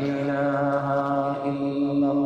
إله إلا الله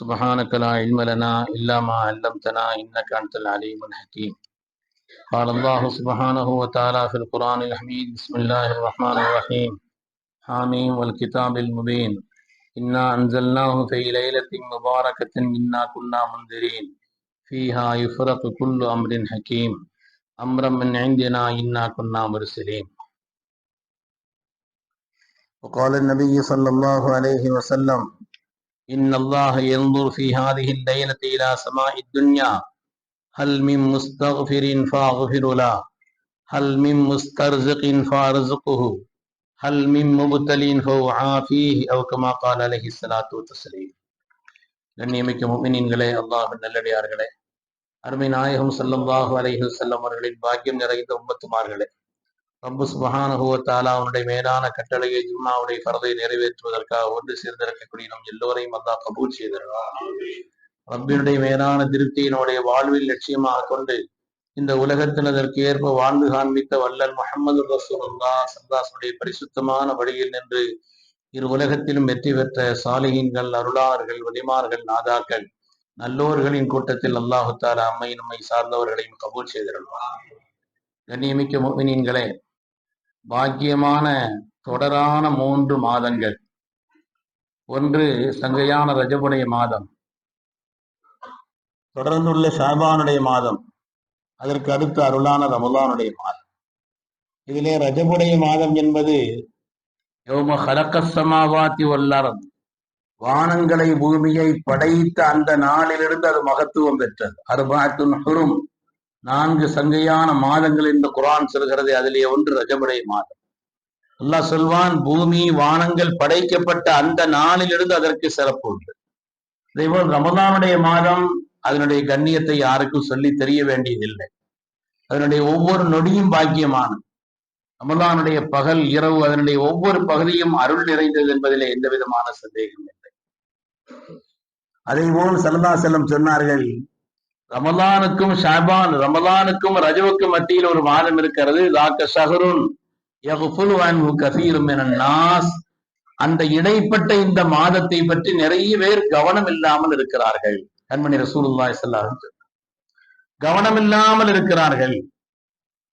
سبحانك لا علم لنا إلا ما علمتنا إنك أنت العليم الحكيم. قال الله سبحانه وتعالى في القرآن الحميد بسم الله الرحمن الرحيم. حاميم والكتاب المبين. إنا أنزلناه في ليلة مباركة إنا كنا منذرين. فيها يفرق كل أمر حكيم. أمرا من عندنا إنا كنا مرسلين. وقال النبي صلى الله عليه وسلم إن الله ينظر في هذه الليلة إلى سماء الدنيا هل من مستغفر فاغفر له هل من مسترزق فارزقه هل من مبتل فأعافيه أو كما قال عليه الصلاة والتسليم கண்ணியமிக்க முமினின்களே அல்லாஹ் நல்லடியார்களே அருமை நாயகம் ஸல்லல்லாஹு அலைஹி வஸல்லம் அவர்களின் பாக்கியம் நிறைந்த உம்மத்துமார்களே ரப்பு சுபஹானஹு அவனுடைய மேலான கட்டளையை ஜும்மாவுடைய ஃபரதை நிறைவேற்றுவதற்காக ஒன்று சேர்ந்திருக்கக்கூடிய நம் எல்லோரையும் அல்லா கபூல் செய்திருக்கிறார் ரப்பினுடைய மேலான திருப்தியினுடைய வாழ்வில் லட்சியமாக கொண்டு இந்த உலகத்தில் அதற்கு ஏற்ப வாழ்ந்து காண்பித்த வல்லல் முகமது ரசூல்லா சல்லாசுடைய பரிசுத்தமான வழியில் நின்று இரு உலகத்திலும் வெற்றி பெற்ற சாலிகின்கள் அருளாளர்கள் வலிமார்கள் நாதாக்கள் நல்லோர்களின் கூட்டத்தில் அல்லாஹு தாலா அம்மை நம்மை சார்ந்தவர்களையும் கபூல் செய்திருந்தார் கண்ணியமிக்க மீன்களே பாக்கியமான தொடரான மூன்று மாதங்கள். ஒன்று சங்கையான ரஜபுடைய மாதம். தொடர்ந்துள்ள ஷாபானுடைய மாதம். அதற்கு அடுத்து அருளான ரமலானுடைய மாதம். இதிலே ரஜபுடைய மாதம் என்பது யோம ஹலக்கசமாவாத்தி வல்லாரம் வானங்களை பூமியை படைத்த அந்த நாளிலிருந்து அது மகத்துவம் பெற்றது. அருபாத்துன் ஹுரும். நான்கு சங்கையான மாதங்கள் என்று குரான் சொல்கிறது. அதிலே ஒன்று ரஜமுடைய மாதம். அல்லாஹ் சொல்வான் பூமி வானங்கள் படைக்கப்பட்ட அந்த நாளிலிருந்து அதற்கு சிறப்பு உண்டு. அதேபோல் ரமதானுடைய மாதம் அதனுடைய கண்ணியத்தை யாருக்கும் சொல்லி தெரிய வேண்டியதில்லை. அதனுடைய ஒவ்வொரு நொடியும் பாக்கியமானது. ரமதானுடைய பகல் இரவு அதனுடைய ஒவ்வொரு பகுதியும் அருள் நிறைந்தது என்பதிலே எந்த விதமான சந்தேகம் இல்லை. அதே போல் சல்லா செல்லம் சொன்னார்கள் ரமலானுக்கும் ஷாபான் ரமலானுக்கும் ரஜவுக்கும் மத்தியில் ஒரு மாதம் இருக்கிறது. லாக்க ஷஹருன் கசீரும் என நாஸ். அந்த இடைப்பட்ட இந்த மாதத்தை பற்றி நிறைய பேர் கவனம் இல்லாமல் இருக்கிறார்கள். கண்மணி ரசூலுல்லாய் ஸல்லல்லாஹு கவனம் இல்லாமல் இருக்கிறார்கள்.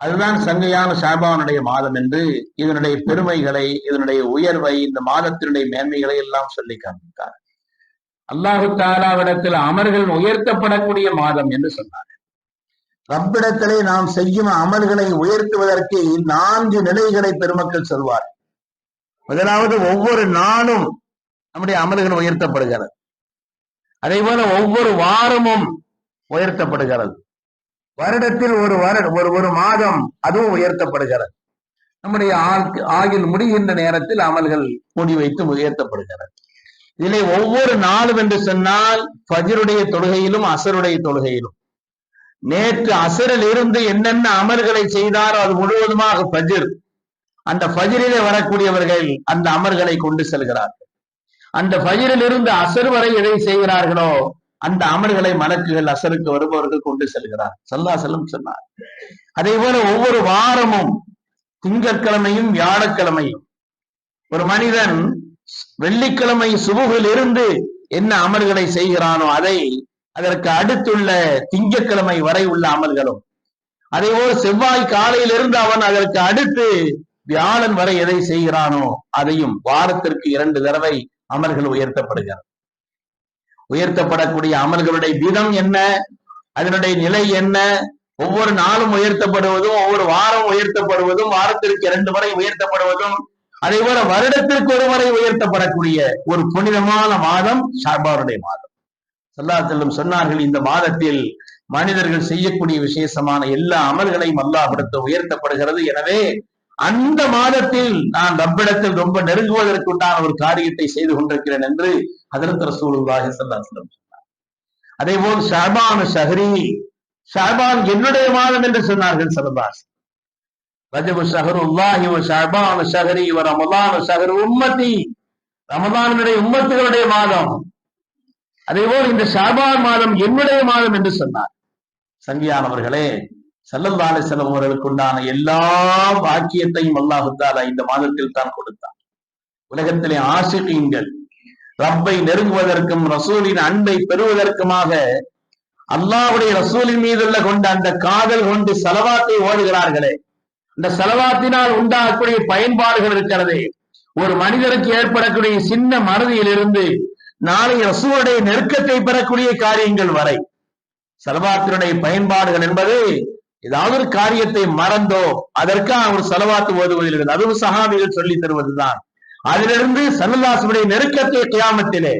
அதுதான் சங்கையான ஷாபானுடைய மாதம் என்று இதனுடைய பெருமைகளை இதனுடைய உயர்வை இந்த மாதத்தினுடைய மேன்மைகளை எல்லாம் சொல்லி காண்பித்தார் அல்லாஹு தாலாவிடத்தில் அமல்கள் உயர்த்தப்படக்கூடிய மாதம் என்று சொன்னார். ரப்பிடத்திலே நாம் செய்யும் அமல்களை உயர்த்துவதற்கு நான்கு நிலைகளை பெருமக்கள் சொல்வார். முதலாவது ஒவ்வொரு நாளும் நம்முடைய அமல்கள் உயர்த்தப்படுகிறது. அதே போல ஒவ்வொரு வாரமும் உயர்த்தப்படுகிறது. வருடத்தில் ஒரு வர ஒரு ஒரு மாதம் அதுவும் உயர்த்தப்படுகிறது. நம்முடைய ஆகில் முடிகின்ற நேரத்தில் அமல்கள் மூடி வைத்து உயர்த்தப்படுகிறது. இதிலே ஒவ்வொரு நாளும் என்று சொன்னால் பஜருடைய தொழுகையிலும் அசருடைய தொழுகையிலும். நேற்று அசரில் இருந்து என்னென்ன அமர்களை செய்தாரோ அது முழுவதுமாக பஜிர் அந்த ஃபஜ்ரிலே வரக்கூடியவர்கள் அந்த அமர்களை கொண்டு செல்கிறார்கள். அந்த ஃபஜ்ரில் இருந்து அசர் வரை எதை செய்கிறார்களோ அந்த அமல்களை மலக்குகள் அசருக்கு வருபவர்கள் கொண்டு செல்கிறார். சல்லா செல்லும் சொன்னார். அதே போல ஒவ்வொரு வாரமும் திங்கட்கிழமையும் வியாழக்கிழமையும் ஒரு மனிதன் வெள்ளிக்கிழமை சுபுகில் இருந்து என்ன அமல்களை செய்கிறானோ அதை அதற்கு அடுத்துள்ள திங்கட்கிழமை வரை உள்ள அமல்களும். அதே போல் செவ்வாய் காலையிலிருந்து அவன் அதற்கு அடுத்து வியாழன் வரை எதை செய்கிறானோ அதையும் வாரத்திற்கு இரண்டு தடவை அமல்கள் உயர்த்தப்படுகிறது. உயர்த்தப்படக்கூடிய அமல்களுடைய விதம் என்ன? அதனுடைய நிலை என்ன? ஒவ்வொரு நாளும் உயர்த்தப்படுவதும் ஒவ்வொரு வாரம் உயர்த்தப்படுவதும் வாரத்திற்கு இரண்டு முறை உயர்த்தப்படுவதும் அதே போல வருடத்திற்கு ஒரு முறை உயர்த்தப்படக்கூடிய ஒரு புனிதமான மாதம் ஷாபாருடைய மாதம். சல்லா செல்லும் சொன்னார்கள் இந்த மாதத்தில் மனிதர்கள் செய்யக்கூடிய விசேஷமான எல்லா அமல்களையும் அல்லாஹிடத்து உயர்த்தப்படுகிறது. எனவே அந்த மாதத்தில் நான் ரப்பிடத்தில் ரொம்ப நெருங்குவதற்குண்டான ஒரு காரியத்தை செய்து கொண்டிருக்கிறேன் என்று அதற்கு ரசூலுல்லாஹி ஸல்லல்லாஹு அலைஹி சொன்னார். அதே போல் ஷாபான் ஷஹரி ஷாபான் என்னுடைய மாதம் என்று சொன்னார்கள் சல்லல்லாஹு ரஜபு சஹரு உல்லாஹி ஷாபான் சஹரி வ ரமலான் சஹரு உம்மத்தி. ரமதானுடைய உம்மத்துகளுடைய மாதம். அதேபோல் இந்த ஷாபான் மாதம் என்னுடைய மாதம் என்று சொன்னார். சங்கியானவர்களே சல்லல்லா அலிசல்லம் அவர்களுக்கு உண்டான எல்லா பாக்கியத்தையும் அல்லாஹு இந்த மாதத்தில் தான் கொடுத்தார் உலகத்திலே ஆசிரியங்கள் ரப்பை நெருங்குவதற்கும் ரசூலின் அன்பை பெறுவதற்குமாக அல்லாவுடைய ரசூலின் மீதுள்ள கொண்ட அந்த காதல் கொண்டு செலவாத்தை ஓடுகிறார்களே. இந்த செலவாத்தினால் உண்டாகக்கூடிய பயன்பாடுகள் இருக்கிறது. ஒரு மனிதருக்கு ஏற்படக்கூடிய சின்ன மறதியிலிருந்து நாளை ரசூலுடைய நெருக்கத்தை பெறக்கூடிய காரியங்கள் வரை. செலவாத்தினுடைய பயன்பாடுகள் என்பது ஏதாவது ஒரு காரியத்தை மறந்தோ அதற்காக ஒரு செலவாத்து ஓதுவதில் இருந்து அதுவும் சஹாபிகள் சொல்லி தருவதுதான். அதிலிருந்து சன்னதாசுடைய நெருக்கத்தை கியாமத்திலே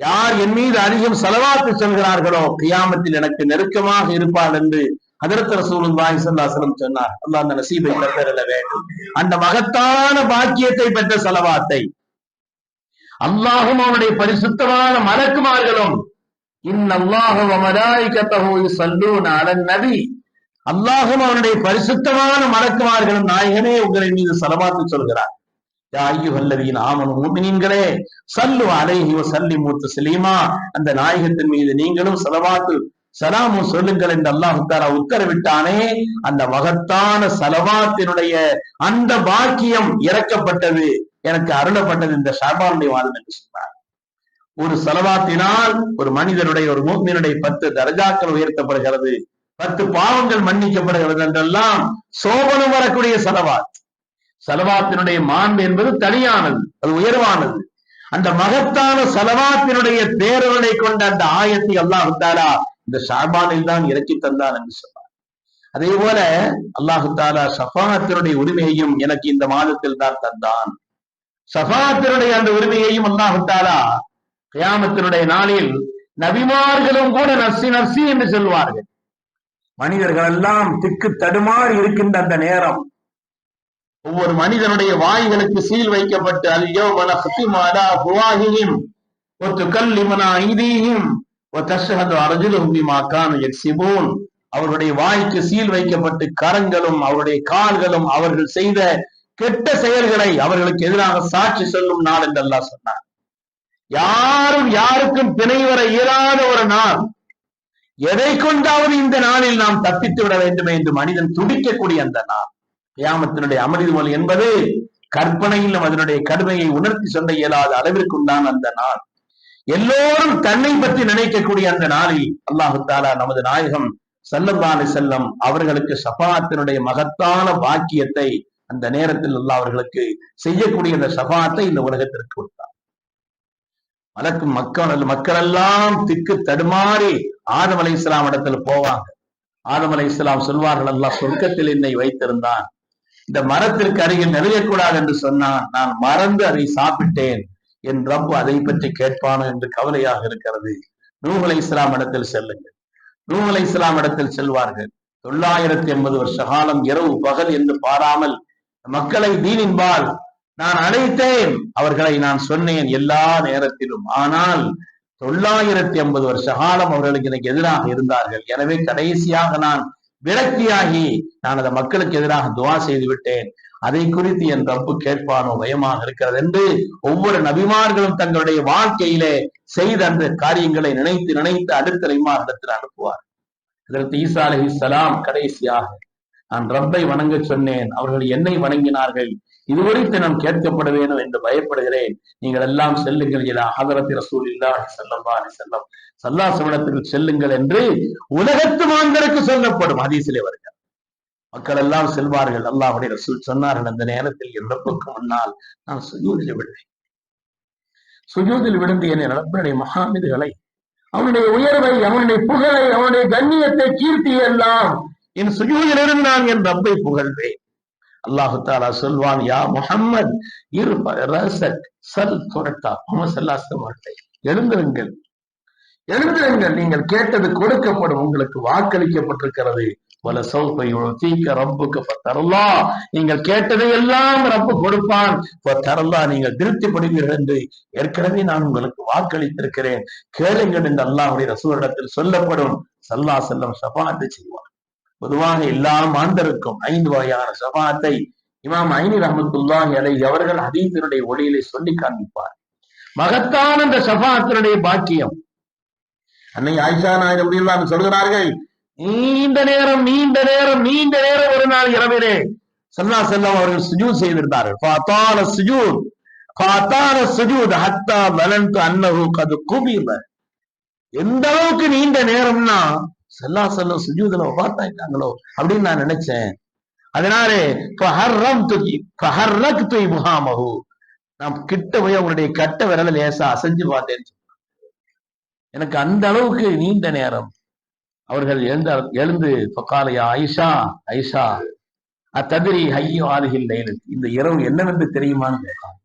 யார் என் மீது அதிகம் செலவாத்து செல்கிறார்களோ கியாமத்தில் எனக்கு நெருக்கமாக இருப்பார் என்று அதற்கு ரசூலுல்லாஹி ஸல்லல்லாஹு சொன்னார். அல்லாஹ் அந்த நசீபை தந்தரல வேண்டும். அந்த மகத்தான பாக்கியத்தை பெற்ற செலவாத்தை. அல்லாஹும் அவனுடைய பரிசுத்தமான மலக்குமார்களும் இன்னல்லாஹு வ மலாயிகத்தஹு யுஸல்லூன அலன் நபி. அல்லாஹும் அவனுடைய பரிசுத்தமான மலக்குமார்களும் நாயகனே உங்களின் மீது செலவாத்து சொல்கிறார். யா சல்லு அலைஹி சல்லி மூத்த தஸ்லீமா அந்த நாயகத்தின் மீது நீங்களும் செலவாத்து சலாமும் சொல்லுங்கள் என்று அல்லாஹ் உத்தரவிட்டானே அந்த மகத்தான சலவாத்தினுடைய அந்த பாக்கியம் இறக்கப்பட்டது எனக்கு அருளப்பட்டது இந்த ஷாபானுடைய வாதம் என்று சொன்னார். ஒரு செலவாத்தினால் ஒரு மனிதனுடைய ஒரு மூமினுடைய பத்து தரஜாக்கள் உயர்த்தப்படுகிறது பத்து பாவங்கள் மன்னிக்கப்படுகிறது என்றெல்லாம் சோபனம் வரக்கூடிய செலவாத். செலவாத்தினுடைய மாண்பு என்பது தனியானது அது உயர்வானது. அந்த மகத்தான செலவாத்தினுடைய தேர்தலை கொண்ட அந்த ஆயத்தை அல்லாஹ் இந்த ஷாபானில் தான் இறக்கி தந்தான் என்று சொன்னார். அதே போல அல்லாஹு தாலா ஷஃபாத்தினுடைய உரிமையையும் எனக்கு இந்த மாதத்தில் தான் தந்தான். ஷஃபாத்தினுடைய அந்த உரிமையையும் அல்லாஹு தாலா கியாமத்தினுடைய நாளில் நபிமார்களும் கூட நர்சி நர்சி என்று சொல்வார்கள். மனிதர்கள் எல்லாம் திக்கு தடுமாறி இருக்கின்ற அந்த நேரம். ஒவ்வொரு மனிதனுடைய வாய்களுக்கு சீல் வைக்கப்பட்டு அல்யோ மன சுத்திமாடா புவாகியும் ஒத்து கல்லிமனா ஐதீயும் தஷஹது அரஜுலும் பிமாக்கான எக்ஸிபூன் அவருடைய வாய்க்கு சீல் வைக்கப்பட்டு கரங்களும் அவருடைய கால்களும் அவர்கள் செய்த கெட்ட செயல்களை அவர்களுக்கு எதிராக சாட்சி சொல்லும் நாள் என்று சொன்னார் யாரும் யாருக்கும் பிணை வர இயலாத ஒரு நாள். எதை கொண்டாவது இந்த நாளில் நாம் தப்பித்து விட வேண்டுமே என்று மனிதன் துடிக்கக்கூடிய அந்த நாள். கியாமத்தினுடைய அமளிது மொழி என்பது கற்பனையிலும் அதனுடைய கடுமையை உணர்த்தி சொல்ல இயலாத அளவிற்குண்டான அந்த நாள். எல்லோரும் தன்னை பற்றி நினைக்கக்கூடிய அந்த நாளில் அல்லாஹு தாலா நமது நாயகம் சல்லல்லாஹு செல்லம் அவர்களுக்கு சபாத்தினுடைய மகத்தான பாக்கியத்தை அந்த நேரத்தில் அல்ல அவர்களுக்கு செய்யக்கூடிய அந்த சபாத்தை இந்த உலகத்திற்கு கொடுத்தார். மலக்கு மக்கள் மக்கள் எல்லாம் திக்கு தடுமாறி ஆதம் அலை இஸ்லாம் இடத்துல போவாங்க. ஆதம் அலை இஸ்லாம் சொல்வார்கள் அல்லாஹ் சொர்க்கத்தில் என்னை வைத்திருந்தான். இந்த மரத்திற்கு அருகில் நெருங்கக்கூடாது என்று சொன்னான் நான் மறந்து அதை சாப்பிட்டேன். என் ரப்பு அதை பற்றி கேட்பானோ என்று கவலையாக இருக்கிறது. நூகலை இஸ்லாம் இடத்தில் செல்லுங்கள். நூகலை இஸ்லாம் இடத்தில் செல்வார்கள். தொள்ளாயிரத்தி எண்பது வருஷ காலம் இரவு பகல் என்று பாராமல் மக்களை தீனின்பால் நான் அழைத்தேன். அவர்களை நான் சொன்னேன் எல்லா நேரத்திலும். ஆனால் தொள்ளாயிரத்தி ஐம்பது வருஷ காலம் அவர்களுக்கு எனக்கு எதிராக இருந்தார்கள். எனவே கடைசியாக நான் விரக்தியாகி நான் அந்த மக்களுக்கு எதிராக துவா செய்து விட்டேன். அதை குறித்து என் ரப்பு கேட்பானோ பயமாக இருக்கிறது என்று ஒவ்வொரு நபிமார்களும் தங்களுடைய வாழ்க்கையிலே செய்த அந்த காரியங்களை நினைத்து நினைத்து அடுத்த நபிமாரிடத்தில் அனுப்புவார் அதற்கு ஈசா அலி சலாம் கடைசியாக நான் ரப்பை வணங்க சொன்னேன் அவர்கள் என்னை வணங்கினார்கள். இது குறித்து நாம் கேட்கப்பட வேண்டும் என்று பயப்படுகிறேன். நீங்கள் எல்லாம் செல்லுங்கள் இலா ஹதரத்தி ரசூல் இல்லா ஸல்லல்லாஹு செல்லம் வஸல்லம். சல்லாஹ் செல்லுங்கள் என்று உலகத்து மாந்தருக்கு சொல்லப்படும் ஹதீஸிலே வருகிறார் மக்கள் எல்லாம் செல்வார்கள். அல்லாஹுடைய ரசூல் சொன்னார்கள் அந்த நேரத்தில் இறப்புக்கு முன்னால் நான் சுஜூதில் விடுவேன். சுஜூதில் விழுந்து என் ரப்பனுடைய மகாமிதுகளை அவனுடைய உயர்வை அவனுடைய புகழை அவனுடைய கண்ணியத்தை கீர்த்தி எல்லாம் என் சுஜூதில் இருந்து நான் என் ரப்பை புகழ்வேன். அல்லாஹு தாலா சொல்வான் யா முஹம்மத் இரு ரசக் சல் துரட்டா முகமது சல்லாஸ்லம் அவர்களை எழுந்திருங்கள். எழுந்திருங்கள் நீங்கள் கேட்டது கொடுக்கப்படும் உங்களுக்கு வாக்களிக்கப்பட்டிருக்கிறது. தீக்க ரப்புக்கு நீங்கள் கேட்டதை எல்லாம் ரப்பு கொடுப்பான். நீங்கள் திருப்தி படுவீர்கள் என்று ஏற்கனவே நான் உங்களுக்கு வாக்களித்திருக்கிறேன். கேளுங்கள் என்று அல்லாஹுடைய ரசூரிடத்தில் சொல்லப்படும். சல்லா செல்லம் சபாத்தை செய்வார். பொதுவாக எல்லா மாந்தருக்கும் ஐந்து வகையான சபாத்தை இமாம் ஐனி ரஹமத்துல்லா அலை அவர்கள் ஹதீஸினுடைய ஒளியிலே சொல்லி காண்பிப்பார். மகத்தான அந்த சபாத்தினுடைய பாக்கியம். அன்னை ஆயிஷா நாயர் அப்படிலாம் சொல்கிறார்கள் நீண்ட நேரம் நீண்ட நேரம் நீண்ட நேரம் ஒரு நாள் இரவிலே சல்லா செல்லம் அவர்கள் சுஜூத் செய்திருந்தார்கள். ஃபாத்தான சுஜூத் ஃபாத்தான சுஜூத் ஹத்தா வலந்து அன்னஹு கது குபீப. எந்த அளவுக்கு நீண்ட நேரம்னா செல்லா செல்லம் சுஜூதுல பார்த்தாங்களோ அப்படின்னு நான் நினைச்சேன். அதனாலே ஃபஹர்ரம் துகி ஃபஹர்ரக் துய் நான் கிட்ட போய் அவங்களுடைய கட்ட விரல லேசா அசைஞ்சு பார்த்தேன் எனக்கு அந்த அளவுக்கு நீண்ட நேரம். அவர்கள் எழுந்த எழுந்து பக்காலையா ஐஷா ஐஷா அத்ததிரி ஐயோ ஆறுகில் லைலத் இந்த இரவு என்னவென்று தெரியுமான்னு கேட்டான்.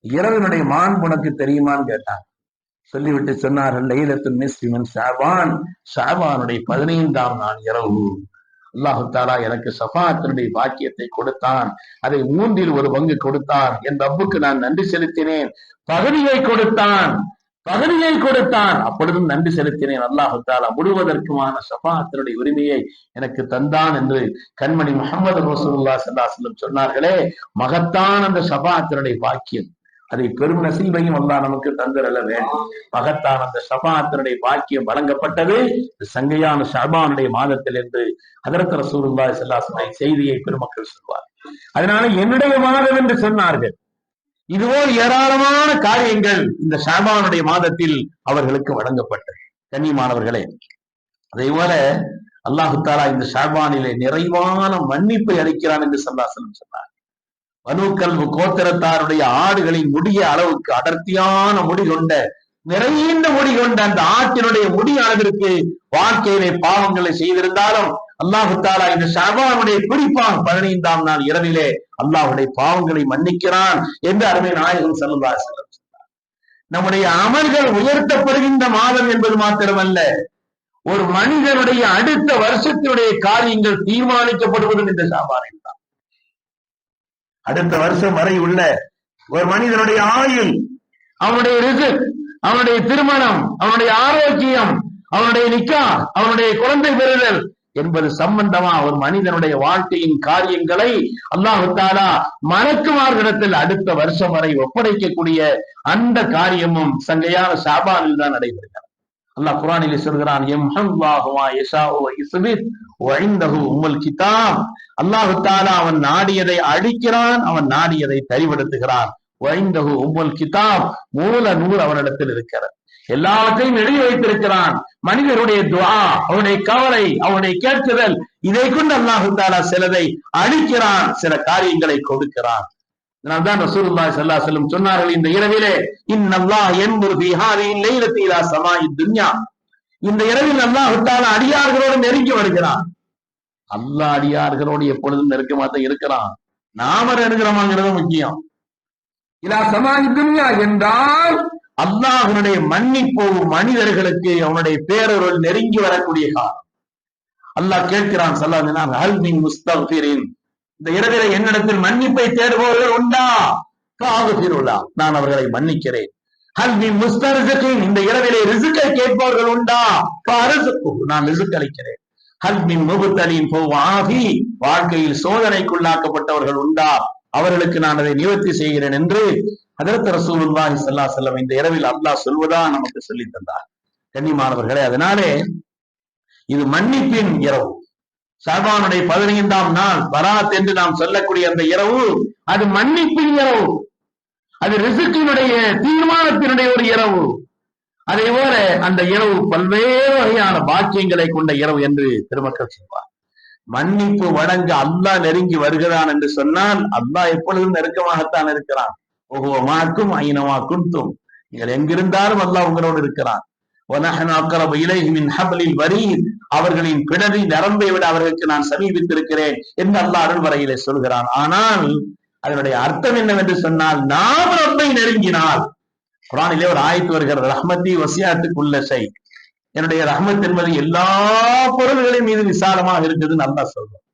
இரவினுடைய மான் உனக்கு தெரியுமான்னு கேட்டான். சொல்லிவிட்டு சொன்னார்கள் லைலத்து மிஸ்லிமன் ஷாபான். ஷாபானுடைய பதினைந்தாம் நாள் இரவு. அல்லாஹு தாலா எனக்கு சஃபாத்தினுடைய பாக்கியத்தை கொடுத்தான். அதை மூன்றில் ஒரு பங்கு கொடுத்தான். என் ரப்புக்கு நான் நன்றி செலுத்தினேன். பகுதியை கொடுத்தான். பகுதியை கொடுத்தான் அப்பொழுதும் நன்றி செலுத்தினேன். அல்லாஹு தாலா முழுவதற்குமான சபாத்தினுடைய உரிமையை எனக்கு தந்தான் என்று கண்மணி முகமது ரசூல்லா சல்லாஸ்லம் சொன்னார்களே மகத்தான் அந்த சபாத்தினுடைய பாக்கியம். அதை பெரும் நசீபையும் அல்லா நமக்கு தந்திரல வேண்டும். மகத்தான் அந்த சபாத்தினுடைய பாக்கியம் வழங்கப்பட்டது. சங்கையான ஷபானுடைய மாதத்தில் என்று அதற்கு ரசூல்லா செல்லாசனை செய்தியை பெருமக்கள் சொல்வார் அதனால என்னுடைய மாதம் என்று சொன்னார்கள். இதுபோல் ஏராளமான காரியங்கள் இந்த ஷாபானுடைய மாதத்தில் அவர்களுக்கு வழங்கப்பட்டது. கண்ணியமானவர்களே அதே போல அல்லாஹு தாலா இந்த ஷாபானிலே நிறைவான மன்னிப்பை அளிக்கிறான் என்று சல்லாசலம் சொன்னார். வனுக்கல்வு கோத்திரத்தாருடைய ஆடுகளின் முடிய அளவுக்கு அடர்த்தியான முடி கொண்ட நிறைந்த முடி கொண்ட அந்த ஆட்டினுடைய முடி அளவிற்கு வாழ்க்கையிலே பாவங்களை செய்திருந்தாலும் அல்லாஹு தாலா இந்த ஷாபானுடைய குறிப்பாக பதினைந்தாம் நாள் இரவிலே அல்லாஹுடைய பாவங்களை மன்னிக்கிறான் என்று அருமை நாயகம் செல்வா நம்முடைய அமல்கள் உயர்த்தப்படுகின்ற மாதம் என்பது மாத்திரமல்ல ஒரு மனிதனுடைய அடுத்த வருஷத்தினுடைய காரியங்கள் தீர்மானிக்கப்படுவதும் இந்த ஷாபானில் தான். அடுத்த வருஷம் வரை உள்ள ஒரு மனிதனுடைய ஆயுள் அவனுடைய ரிசு அவனுடைய திருமணம் அவனுடைய ஆரோக்கியம் அவனுடைய நிக்கா அவனுடைய குழந்தை பெறுதல் என்பது சம்பந்தமா ஒரு மனிதனுடைய வாழ்க்கையின் காரியங்களை அல்லாஹு தாலா மலக்குமார்களிடத்தில் அடுத்த வருஷம் வரை ஒப்படைக்கக்கூடிய அந்த காரியமும் சங்கையான சாபானில் தான் நடைபெறுகிறது. அல்லாஹ் குரானிலே சொல்கிறான் எம் ஹல்லாஹுவா யஷாஉ கிதாப். அல்லாஹு தாலா அவன் நாடியதை அழிக்கிறான் அவன் நாடியதை தரிவடுத்துகிறான். வைந்தகு உம்முல் கிதாப் மூல நூல் அவனிடத்தில் இருக்கிறது. எல்லாவற்றையும் எழுதி வைத்திருக்கிறான். மனிதருடைய துவா அவனுடைய கவலை அவனுடைய கேட்குதல் இதை கொண்டு அல்லாஹு தாலா சிலதை அழிக்கிறான் சில காரியங்களை கொடுக்கிறான். அதனால்தான் ரசூலுல்லாஹி ஸல்லல்லாஹு அலைஹி சொன்னார்கள் இந்த இரவிலே இன்னல்லா யன்முரு ஃபீ ஹாதிஹி லைலத்தி துன்யா. இந்த இரவில் அல்லாஹ் தஆலா அடியார்களோடு நெருங்கி வருகிறான். அல்லா அடியார்களோடு எப்பொழுதும் நெருக்கமாக தான் இருக்கிறான். நாம நெருங்குறோமாங்கிறது முக்கியம். இலா ஸமாஇ துன்யா என்றால் அல்லாஹனுடைய மன்னிப்பு மனிதர்களுக்கு அவனுடைய பேரருள் நெருங்கி வரக்கூடிய காலம். அல்லாஹ் கேட்கிறான் சல்லா ஹல் மின் முஸ்தக்ஃபிரின் இந்த இரவிலே என்னிடத்தில் மன்னிப்பை தேடுபவர்கள் உண்டா? காகுபிருல்லா நான் அவர்களை மன்னிக்கிறேன். ஹல் மின் முஸ்தரிசின் இந்த இரவிலே ரிசுக்கை கேட்பவர்கள் உண்டா? பரசுக்கு நான் ரிசுக் அளிக்கிறேன். ஹல் மின் முகுத்தலின் ஆகி வாழ்க்கையில் சோதனைக்குள்ளாக்கப்பட்டவர்கள் உண்டா? அவர்களுக்கு நான் அதை நிவர்த்தி செய்கிறேன் என்று அதற்கு ரசூலுல்லாஹி செல்லா செல்லம் இந்த இரவில் அல்லாஹ் சொல்வதா நமக்கு சொல்லி தந்தார். கண்ணியமானவர்களே அதனாலே இது மன்னிப்பின் இரவு. ஷாபானுடைய பதினைந்தாம் நாள் பராத் என்று நாம் சொல்லக்கூடிய அந்த இரவு அது மன்னிப்பின் இரவு. அது ரிசுக்கினுடைய தீர்மானத்தினுடைய ஒரு இரவு. அதே போல அந்த இரவு பல்வேறு வகையான பாக்கியங்களை கொண்ட இரவு என்று திருமக்கள் சொல்வார் மன்னிப்பு வழங்க அல்லாஹ் நெருங்கி வருகிறான் என்று சொன்னால் அல்லாஹ் எப்பொழுதும் நெருக்கமாகத்தான் இருக்கிறான். ஒவ்வொமாக்கும் ஐனமாக்கும் தும் நீங்கள் எங்கிருந்தாலும் அல்லாஹ் உங்களோடு இருக்கிறான். அவர்களின் பிடரி நரம்பை விட அவர்களுக்கு நான் சமீபித்திருக்கிறேன் என்று அல்லாஹ் அருள் வரையிலே சொல்கிறான். ஆனால் அதனுடைய அர்த்தம் என்னவென்று சொன்னால் நாம் ரப்பை நெருங்கினால் குரானிலே ஒரு ஆயத்து வருகிறது ரஹ்மதி வசியாத்துக்குள்ள செய் என்னுடைய ரஹமத் என்பது எல்லா பொருள்களின் மீது விசாலமாக இருக்குதுன்னு நல்லா சொல்றான்.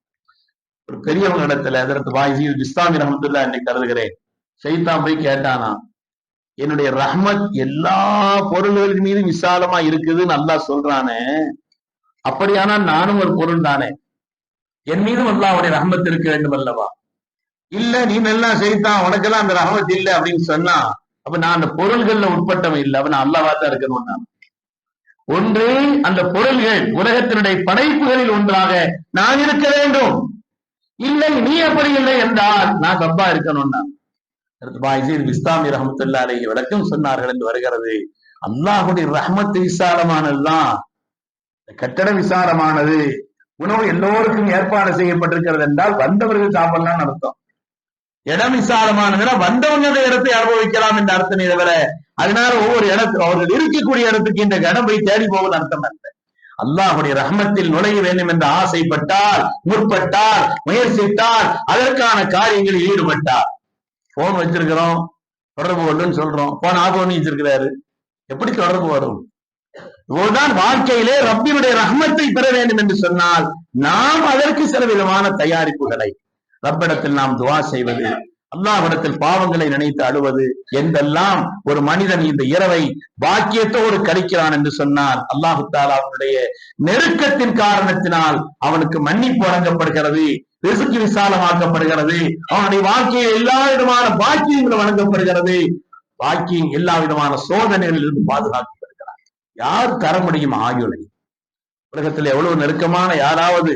ஒரு பெரியவங்க இடத்துல அதற்கு வாய்ஸி இஸ்லாமி ரஹமத்துல்லா என்று கருதுகிறேன். செய்தான் போய் கேட்டானா என்னுடைய ரஹமத் எல்லா பொருள்களின் மீது விசாலமா இருக்குதுன்னு நல்லா சொல்றானே. அப்படியானா நானும் ஒரு பொருள் தானே. என் மீதும் அல்லாஹ்வுடைய ரஹமத் இருக்க வேண்டும் அல்லவா? இல்ல நீ நல்லா செய்தான் உனக்கெல்லாம் அந்த ரகமத் இல்ல அப்படின்னு சொன்னா அப்ப நான் அந்த பொருள்கள்ல உட்பட்டவன் இல்லை அவன் அல்லாவா தான் இருக்கணும் நான். ஒன்று அந்த பொருள்கள் உலகத்தினுடைய படைப்புகளில் ஒன்றாக நான் இருக்க வேண்டும். இல்லை நீ அப்படி இல்லை என்றால் நான் ரப்பா இருக்கணும் நான். இஸ்லாமி ரஹமத்துல்லா அலைஹி விளக்கம் சொன்னார்கள் என்று வருகிறது. அல்லாஹுடைய ரஹமத்து விசாலமானதுதான் கட்டட விசாரமானது விசாலமானது உணவு எல்லோருக்கும் ஏற்பாடு செய்யப்பட்டிருக்கிறது என்றால் வந்தவர்கள் சாப்பிடலாம் அர்த்தம். இடம் விசாலமானதுன்னா வந்தவங்க இடத்தை அனுபவிக்கலாம் என்ற அர்த்தமே தவிர அதனால ஒவ்வொரு இடத்துல அவர்கள் இருக்கக்கூடிய இடத்துக்கு இந்த இடம் போய் தேடி போவது அர்த்தம் அல்ல அல்லாஹுடைய ரஹமத்தில் நுழைய வேண்டும் என்று ஆசைப்பட்டால் முற்பட்டால் முயற்சித்தால் அதற்கான காரியங்களில் ஈடுபட்டார். போன் வச்சிருக்கிறோம் தொடர்பு கொள்ளுன்னு சொல்றோம். போன் ஆஃப் பண்ணி வச்சிருக்கிறாரு. எப்படி தொடர்பு வரும்? இவ்வளவுதான் வாழ்க்கையிலே ரப்பினுடைய ரஹமத்தை பெற வேண்டும் என்று சொன்னால் நாம் அதற்கு சில விதமான தயாரிப்புகளை ரப்பிடத்தில் நாம் துவா செய்வது அல்லாஹ்விடத்தில் பாவங்களை நினைத்து அழுவது என்றெல்லாம் ஒரு மனிதன் இந்த இரவை பாக்கியத்தோடு கழிக்கிறான் என்று சொன்னார் அல்லாஹு தாலா அவனுடைய நெருக்கத்தின் காரணத்தினால் அவனுக்கு மன்னிப்பு வழங்கப்படுகிறது ரிசுக்கு விசாலமாக்கப்படுகிறது அவனுடைய வாழ்க்கையில் எல்லா விதமான பாக்கியங்கள் வழங்கப்படுகிறது. பாக்கியம் எல்லா விதமான சோதனைகளில் இருந்து பாதுகாக்கப்படுகிறார் யார் தர முடியும் ஆயுளை? உலகத்தில் எவ்வளவு நெருக்கமான யாராவது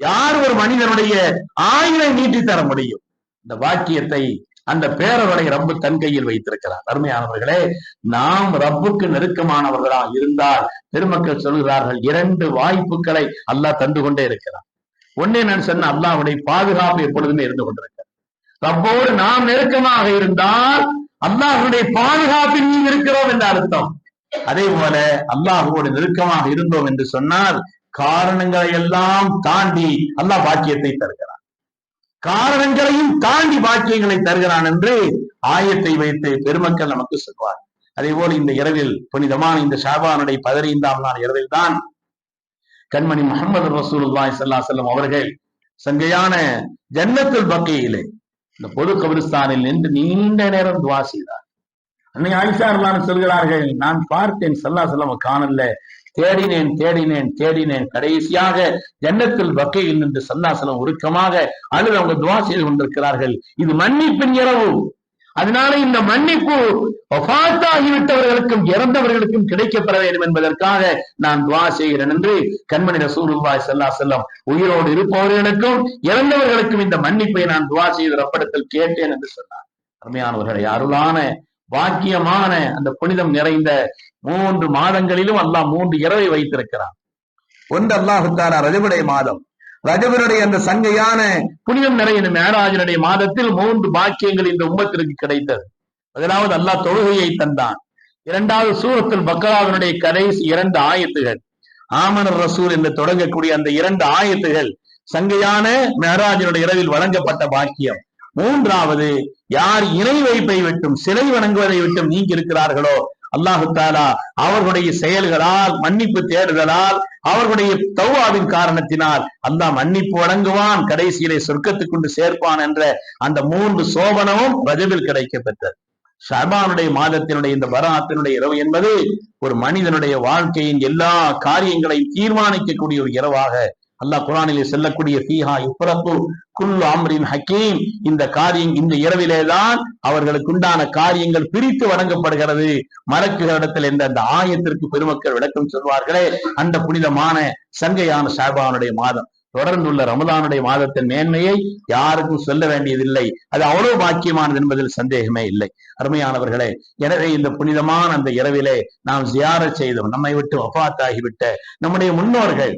யார் ஒரு மனிதனுடைய ஆயுளை நீட்டி தர முடியும்? இந்த வாக்கியத்தை அந்த பேரவரை ரப்பு தன் கையில் வைத்திருக்கிறார். அருமையானவர்களே நாம் ரப்புக்கு நெருக்கமானவர்களாக இருந்தால் பெருமக்கள் சொல்கிறார்கள் இரண்டு வாய்ப்புகளை அல்லாஹ் தந்து கொண்டே இருக்கிறார் ஒன்னே நான் சொன்ன அல்லாவுடைய பாதுகாப்பு எப்பொழுதுமே இருந்து கொண்டிருக்கிறார் ரப்போடு நாம் நெருக்கமாக இருந்தால் அல்லாஹுடைய பாதுகாப்பின் மீது இருக்கிறோம் என்ற அர்த்தம். அதே போல அல்லாஹுவோடு நெருக்கமாக இருந்தோம் என்று சொன்னால் காரணங்களை எல்லாம் தாண்டி அல்லாஹ் பாக்கியத்தை தருகிறார் காரணங்களையும் தாண்டி பாக்கியங்களை தருகிறான் என்று ஆயத்தை வைத்து பெருமக்கள் நமக்கு சொல்வார் அதே போல இந்த இரவில் புனிதமான இந்த ஷாபானுடைய பதினைந்தாம் நாள் இரவில் தான் கண்மணி முகமது ரசூலுல்லாஹி சல்லா செல்லம் அவர்கள் சங்கையான ஜன்னத்துல் பக்கையிலே இந்த பொது கபிரிஸ்தானில் நின்று நீண்ட நேரம் துவா செய்தார் அன்னை ஆயிஷா செல்கிறார்கள் சொல்கிறார்கள் நான் பார்த்தேன் சல்லா செல்லம் காணல தேடினேன் தேடினேன் தேடினேன். கடைசியாக ஜன்னத்தில் வக்கையில் நின்று சல்லாசலம் உருக்கமாக அழுது அவங்க துவா செய்து கொண்டிருக்கிறார்கள். இது மன்னிப்பின் இரவு. அதனால இந்த மன்னிப்பு ஆகிவிட்டவர்களுக்கும் இறந்தவர்களுக்கும் கிடைக்கப்பெற வேண்டும் என்பதற்காக நான் துவா செய்கிறேன் என்று கண்மணி ரசூலுல்லாஹி செல்லா செல்லம் உயிரோடு இருப்பவர்களுக்கும் இறந்தவர்களுக்கும் இந்த மன்னிப்பை நான் துவா செய்து ரப்படத்தில் கேட்டேன் என்று சொன்னார். அருமையானவர்களை அருளான பாக்கியமான அந்த புனிதம் நிறைந்த மூன்று மாதங்களிலும் அல்லாஹ் மூன்று இரவை வைத்திருக்கிறான். ஒன்று அல்லாஹு தாரா ரஜபுடைய மாதம். ரஜபனுடைய அந்த சங்கையான புனிதம் நிறைந்த மேராஜனுடைய மாதத்தில் மூன்று பாக்கியங்கள் இந்த உம்மத்திற்கு கிடைத்தது. முதலாவது அல்லாஹ் தொழுகையை தந்தான். இரண்டாவது சூரத்தில் பக்கராவினுடைய கடைசி இரண்டு ஆயத்துகள். ஆமனர் ரசூல் என்று தொடங்கக்கூடிய அந்த இரண்டு ஆயத்துகள் சங்கையான மேராஜனுடைய இரவில் வழங்கப்பட்ட பாக்கியம். மூன்றாவது யார் இணை வைப்பை விட்டும் சிலை வணங்குவதை விட்டும் நீங்கி இருக்கிறார்களோ அல்லாஹு தாலா அவர்களுடைய செயல்களால் மன்னிப்பு தேடுதலால் அவர்களுடைய தௌவாவின் காரணத்தினால் அல்லாஹ் மன்னிப்பு வழங்குவான் கடைசியிலே சொர்க்கத்துக்குண்டு சேர்ப்பான் என்ற அந்த மூன்று சோபனமும் ரஜபில் கிடைக்கப்பெற்றது. ஷபானுடைய மாதத்தினுடைய இந்த வராத்தினுடைய இரவு என்பது ஒரு மனிதனுடைய வாழ்க்கையின் எல்லா காரியங்களையும் தீர்மானிக்கக்கூடிய ஒரு இரவாக அல்லாஹ் குரானிலே செல்லக்கூடிய ஃபீஹா இப்ரத்து குல்லு அம்ரின் ஹக்கீம். இந்த காரியம் இந்த இரவிலேதான் அவர்களுக்கு உண்டான காரியங்கள் பிரித்து வழங்கப்படுகிறது. மலக்குகளிடத்தில் என்ற அந்த ஆயத்திற்கு பெருமக்கள் விளக்கம் சொல்வார்களே. அந்த புனிதமான சங்கையான சாபானுடைய மாதம். தொடர்ந்துள்ள ரமதானுடைய மாதத்தின் மேன்மையை யாருக்கும் சொல்ல வேண்டியதில்லை. அது அவ்வளவு பாக்கியமானது என்பதில் சந்தேகமே இல்லை. அருமையானவர்களே எனவே இந்த புனிதமான அந்த இரவிலே நாம் ஜியார செய்தோம். நம்மை விட்டு வஃபாத்தாகிவிட்ட நம்முடைய முன்னோர்கள்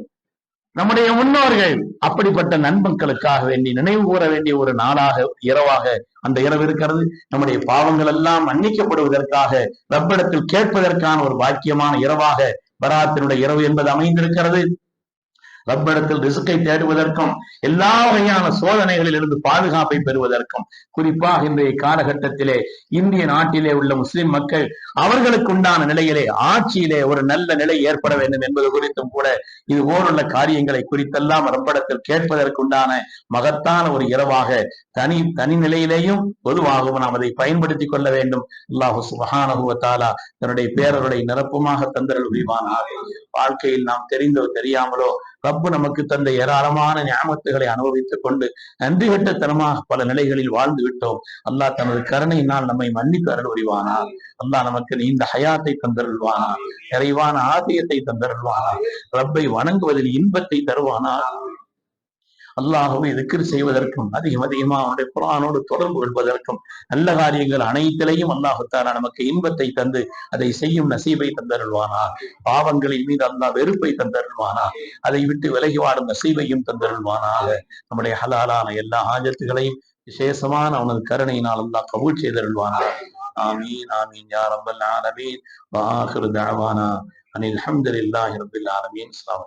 நம்முடைய முன்னோர்கள் அப்படிப்பட்ட நண்பர்களுக்காக வேண்டி நினைவு கூற வேண்டிய ஒரு நாளாக இரவாக அந்த இரவு இருக்கிறது. நம்முடைய பாவங்கள் எல்லாம் மன்னிக்கப்படுவதற்காக ரப்பிடத்தில் கேட்பதற்கான ஒரு பாக்கியமான இரவாக பராத்தினுடைய இரவு என்பது அமைந்திருக்கிறது. ரப்பிடத்தில் ரிசுக்கை தேடுவதற்கும் எல்லா வகையான சோதனைகளில் இருந்து பாதுகாப்பை பெறுவதற்கும் குறிப்பாக இன்றைய காலகட்டத்திலே இந்திய நாட்டிலே உள்ள முஸ்லிம் மக்கள் அவர்களுக்கு உண்டான நிலையிலே ஆட்சியிலே ஒரு நல்ல நிலை ஏற்பட வேண்டும் என்பது குறித்தும் கூட இது போலுள்ள காரியங்களை குறித்தெல்லாம் ரப்படத்தில் கேட்பதற்குண்டான மகத்தான ஒரு இரவாக தனி தனி நிலையிலேயும் பொதுவாகவும் நாம் அதை பயன்படுத்திக் கொள்ள வேண்டும். அல்லாஹு சுபஹானஹு தன்னுடைய பேரருடைய நிரப்பமாக தந்தர்கள் புரிவானாக. வாழ்க்கையில் நாம் தெரிந்தோ தெரியாமலோ ரப்பு நமக்கு தந்த ஏராளமான ஞாபகத்துகளை அனுபவித்துக் கொண்டு நன்றி கட்டத்தனமாக பல நிலைகளில் வாழ்ந்து விட்டோம். அல்லாஹ் தனது கருணையினால் நம்மை மன்னித்து அருள்வானா அல்லாஹ் நமக்கு நீண்ட ஹயாத்தை தந்தருள்வானா நிறைவான ஆதியத்தை தந்தருள்வானா ரப்பை வணங்குவதில் இன்பத்தை தருவானா அல்லாஹுவை திக்ர் செய்வதற்கும் அதிகம் அதிகமா அவனுடைய குரானோடு தொடர்பு கொள்வதற்கும் நல்ல காரியங்கள் அனைத்திலையும் அல்லாஹுத்தாரா நமக்கு இன்பத்தை தந்து அதை செய்யும் நசீபை தந்தருள்வானா? பாவங்களின் மீது அல்லாஹ் வெறுப்பை தந்தருள்வானா? அதை விட்டு விலகி வாடும் நசீபையும் தந்தருள்வானாக நம்முடைய ஹலாலான எல்லா ஆஜத்துகளையும் விசேஷமான அவனது கருணையினால் அல்லாஹ் கபூல் செய்தருள்வானாக ஆமீன் ஆமீன் யா ரப்பல் ஆலமீன். வாஹிரு தஅவானா. அனில் ஹம்துலில்லாஹி ரப்பில் ஆலமீன். அஸ்ஸலாமு